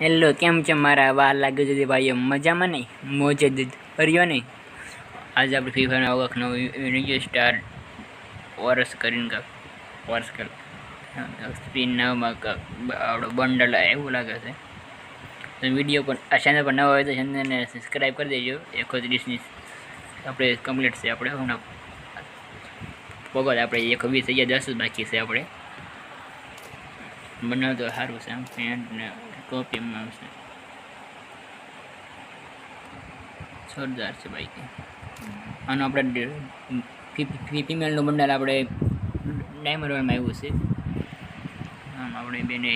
Hello કેમ છે મારા વાર ગુજરાતી ભાઈઓ? મજામાં નહીં મોજે દૂધ. ભર્યો નહીં આજે આપણે ફ્રી ફાયરનો આવક નવો સ્ટાર વર્ષ કરીને કાંક, વર્ષ કર સ્ક્રીન નવમાં આપણો બંડલ એવું લાગે છે. તો વીડિયો પણ, આ ચેનલ પર નવા હોય તો ચેનલને સબસ્ક્રાઈબ કરી દેજો. એકો ત્રીસની આપણે કમ્પ્લીટ છે આપણે. હમણાં પગત આપણે એકસો વીસ હજાર દસ બાકી છે આપણે. બનાવ તો સારું છે આમ પેન્ટ ને ટોપીમાં આવશે જોરદાર છે બાઈક આનો આપણે ફિમેલનું બંડલ આપણે ડાયમંડ રોલમાં આવ્યું છે. આમ આપણે બેને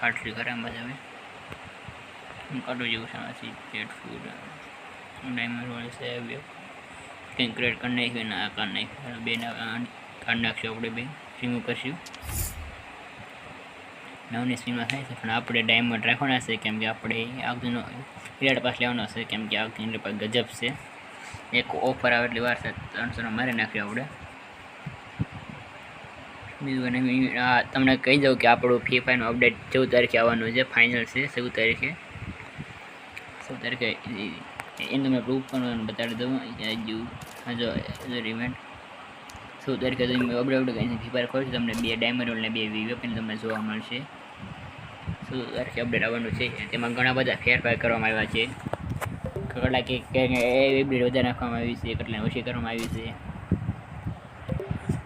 કાટલી ખરામાં જ હવે કાઢું જેવું છે આમાંથી પેટ ફૂડ ડાયમંડ રોલ છે કંઈક ક્રેડ કરી નાખ્યું આ કાઢ નાખ્યું. બે કાઢ નાખશું આપણે બે. રિમૂવ કરશું નવની સ્પીડમાં થાય છે, પણ આપણે ડાયમંડ રાખવાના છે, કેમ કે આપણે આગળનો વિરાટ પાસ લેવાનો છે, કેમ કે આગળની પાસે ગજબ છે. એક ઓફર આવે એટલી વાર ત્રણસોનો મારી નાખ્યો આપણે. બીજું અને તમને કહી દઉં કે આપણું ફ્રી ફાયરનું અપડેટ ચૌદ તારીખે આવવાનું છે ફાઇનલ છે, ચૌદ તારીખે. ચૌદ તારીખે એનું તમે પ્રૂફ પણ બતાડી દઉં હજુ હજુ ઇવેન્ટ ચૌદ તારીખે તો અપડેટ કરીને ફ્રી ફાયર ખોલશે, તમને બે ડાયમંડ રોલ ને બે વેપન તમને જોવા મળશે. તારીખે અપડેટ આવવાનું છે? તેમાં ઘણા બધા ફેરફાર કરવામાં આવ્યા છે. કેટલાક કે અપડેટ વધારે નાખવામાં આવી છે કેટલાક ઓછી કરવામાં આવી છે.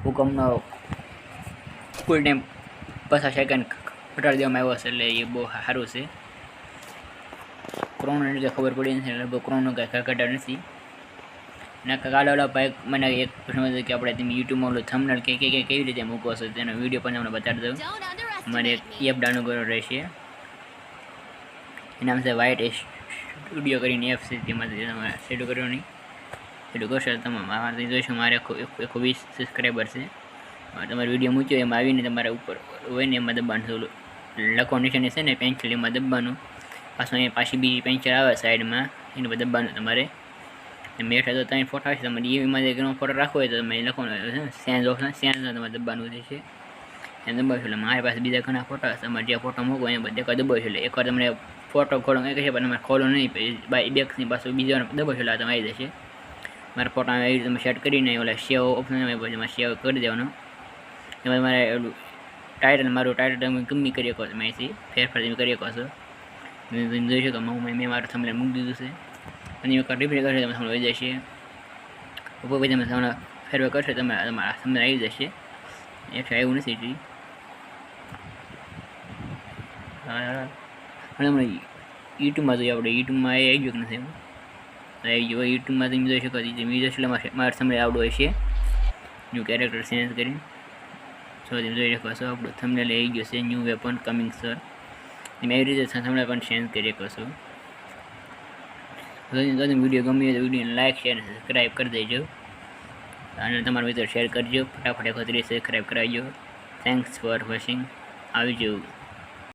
હુકમનો ફૂલ ટાઈમ પચાસ સેકન્ડ ઘટાડી દેવામાં આવ્યો છે, એટલે એ બહુ સારું છે. ક્રોનની રીતે ખબર પડી નથી, એટલે ક્રોનનું કાંઈ ઘટાડ નથી. અને કાલે ઓલા ભાઈ મને એક પ્રશ્ન કે આપણે તમે યુટ્યુબમાં ઓલું થંબનેલ કે કે કેવી રીતે મૂકવો છે, તેનો વીડિયો પણ તમને બતાડી દઉં. અમારે એક એપ ડાઉનલોડ કરવાનો રહેશે. એના છે વ્હાઇટ સ્ટુડિયો કરીને એપ છે તેમાં તમારે શેડ્યુ કરવાની શેડ્યુ કરશો તમે મારે જોઈશું મારે એકસો વીસ સબસ્ક્રાઈબર છે. તમારો વીડિયો મૂક્યો, એમાં આવીને તમારે ઉપર હોય ને એમાં દબાણ લખો નિશાની છે ને પેન્સિલ એમાં દબાવવાનું પાછું અહીંયા પાછી બીજી પેન્સિલ આવે સાઈડમાં, એનું બધા દબાવવાનું તમારે. મેઠ તો ત્રણ ફોટા છે તમારે એમાં ફોટો રાખવો હોય તો તમે લખવાનું સેન્સ ઓપ્શન સેન્સ તમારે દબાનું છે એ દબાવશો એટલે મારી પાસે બીજા ઘણા ફોટા હશે તમારે જે ફોટો મૂકો એ બધે દબાવશો એટલે એકવાર તમને ફોટો ખોલો એ કહેશે પણ તમારે ખોલો નહીં. બાય બેક્સની પાછું બીજા દબાવશો એટલે તમે આવી જશે મારા ફોટા એવી રીતે તમે સેટ કરીને ઓલા સેવ ઓપ્શન પછી તમારે સેવ કરી દેવાનો. એમાં મારે ઓલું ટાઇટલ મારું ટાઇટલ તમે ગમી કરી શકો તમે અહીંથી ફેરફાર તમે કરી શકો છો. તમે જોઈ શકો મેં મારું થમને મૂકી દીધું છે. અને એક રિપ્લે કરશે, તમે સમય આવી જશે. ઉપર પછી તમે તમને ફેરફાર કરશો તમે તમારા સમય આવી જશે. એ આવ્યું નથી અને હમણાં યુટ્યુબમાં જોઈએ આપણે. યુટ્યુબમાં એ આવી ગયું કે નથી આવી ગયો. યુટ્યુબમાં તમે જોઈ શકો છો મ્યુઝિક એટલે મારા સમય આવડો હશે ન્યૂ કેરેક્ટર ચેન્જ કરીને. સો તમે જોઈ શકો છો આપણું થમને આવી ગયો છે. ન્યૂ વેપન કમિંગ સર તમે એવી રીતે થમને પણ ચેન્જ કરી શકો છો. તો વીડિયો ગમ્યો તો વિડીયોને લાઇક શેર સબસ્ક્રાઈબ કરી દેજો. અને તમારા મિત્રો શેર કરજો. ફટાફટ એકત્રીસ સબસ્ક્રાઈબ કરાવજો. થેન્ક્સ ફોર વોચિંગ આવી જવું